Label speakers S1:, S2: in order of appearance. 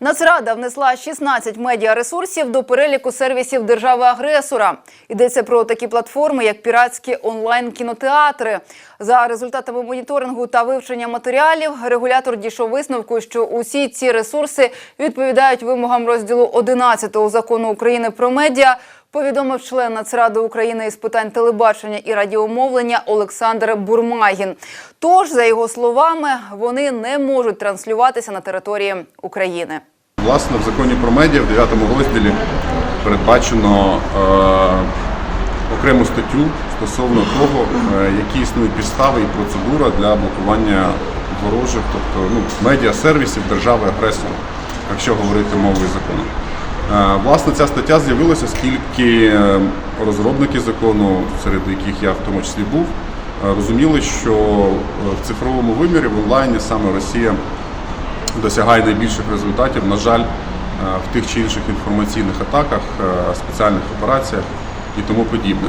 S1: Нацрада внесла 16 медіаресурсів до переліку сервісів держави-агресора. Йдеться про такі платформи, як піратські онлайн-кінотеатри. За результатами моніторингу та вивчення матеріалів, регулятор дійшов висновку, що усі ці ресурси відповідають вимогам розділу 11 закону України про медіа. Повідомив член Нацради України із питань телебачення і радіомовлення Олександр Бурмагін. Тож, за його словами, вони не можуть транслюватися на території України.
S2: Власне, в законі про медіа в 9 розділі передбачено е, окрему статтю стосовно того, е, які існують підстави і процедура для блокування ворожих, тобто ну, медіа-сервісів держави-агресора, якщо говорити мовою закону. Е, Власне, ця стаття з'явилася, оскільки е, розробники закону, серед яких я в тому числі був, е, розуміли, що в цифровому вимірі в онлайні саме Росія досягає найбільших результатів, на жаль, в тих чи інших інформаційних атаках, спеціальних операціях і тому подібне.